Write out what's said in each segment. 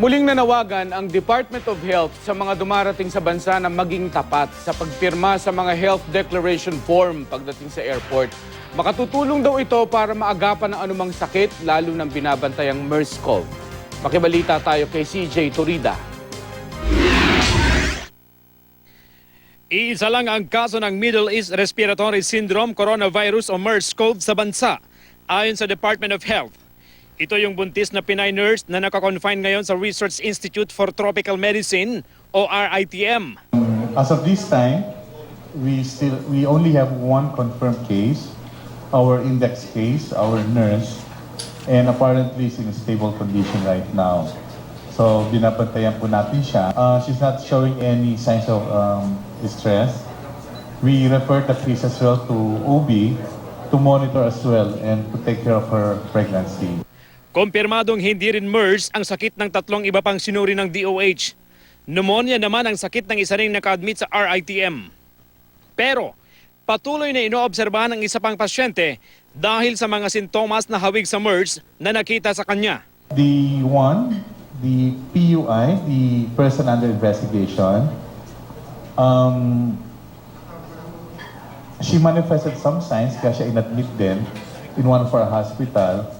Muling nanawagan ang Department of Health sa mga dumarating sa bansa na maging tapat sa pagpirma sa mga health declaration form pagdating sa airport. Makatutulong daw ito para maagapan ang anumang sakit, lalo ng binabantayang MERS-CoV. Makibalita tayo kay CJ Turida. Iisa lang ang kaso ng Middle East Respiratory Syndrome Coronavirus o MERS-CoV sa bansa, ayon sa Department of Health. Ito yung buntis na Pinay nurse na nakakonfine ngayon sa Research Institute for Tropical Medicine o RITM. As of this time, we still we only have one confirmed case, our index case, our nurse, and apparently is in a stable condition right now. So binabantayan po natin siya. Uh, she's not showing any signs of um, distress. We refer the case as well to OB to monitor as well and to take care of her pregnancy. Kumpirmadong hindi rin MERS ang sakit ng tatlong iba pang sinuri ng DOH. Pneumonia naman ang sakit ng isa ring naka-admit sa RITM. Pero patuloy na inoobserbahan ng isa pang pasyente dahil sa mga sintomas na hawig sa MERS na nakita sa kanya. The one, the PUI, the person under investigation, um, she manifested some signs kaya siya inadmit din in one of our hospital.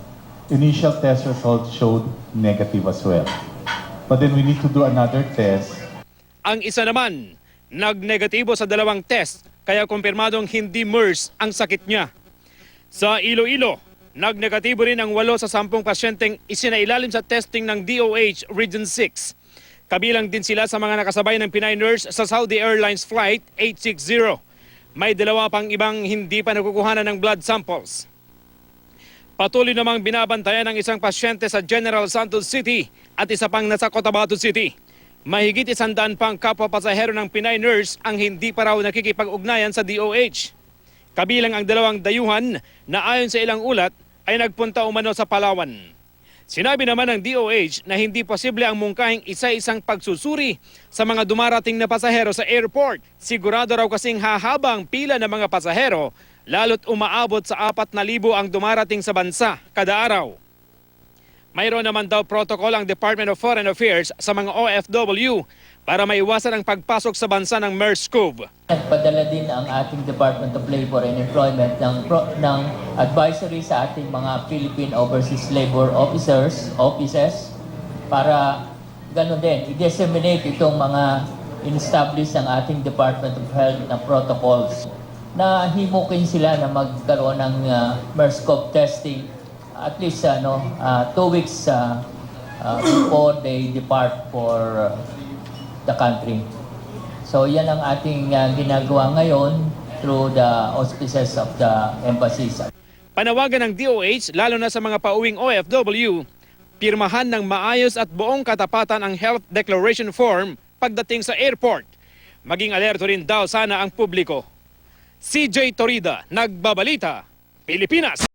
Initial test results showed negative as well. But then we need to do another test Ang isa naman, nagnegatibo sa dalawang test kaya kumpirmadong hindi MERS ang sakit niya. Sa Iloilo, nagnegatibo rin ang walo sa sampung pasyenteng isinailalim sa testing ng DOH Region 6. Kabilang din sila sa mga nakasabay ng Pinay nurse sa Saudi Airlines Flight 860. May dalawa pang ibang hindi pa nakukuhanan ng blood samples. Patuloy namang binabantayan ng isang pasyente sa General Santos City at isa pang nasa Cotabato City. Mahigit isandaan pang kapwa pasahero ng Pinay nurse ang hindi pa raw nakikipag-ugnayan sa DOH. Kabilang ang dalawang dayuhan na ayon sa ilang ulat ay nagpunta umano sa Palawan. Sinabi naman ng DOH na hindi posible ang mungkahing isa-isang pagsusuri sa mga dumarating na pasahero sa airport. Sigurado raw kasing hahaba ang pila ng mga pasahero lalo't umaabot sa 4,000 ang dumarating sa bansa kada araw. Mayroon naman daw protocol ang Department of Foreign Affairs sa mga OFW para maiwasan ang pagpasok sa bansa ng MERS-CoV. Nagpadala din ang ating Department of Labor and Employment ng, ng advisory sa ating mga Philippine Overseas Labor Officers, offices, para ganun din, i-disseminate itong mga in-establish ng ating Department of Health na protocols na himukin sila na magkaroon ng uh, MERS-CoV testing at least ano, uh, two weeks uh, uh, before they depart for uh, the country. So yan ang ating uh, ginagawa ngayon through the auspices of the embassies. Panawagan ng DOH, lalo na sa mga pauwing OFW, pirmahan ng maayos at buong katapatan ang Health Declaration Form pagdating sa airport. Maging alerto rin daw sana ang publiko. CJ Torida, Nagbabalita, Pilipinas.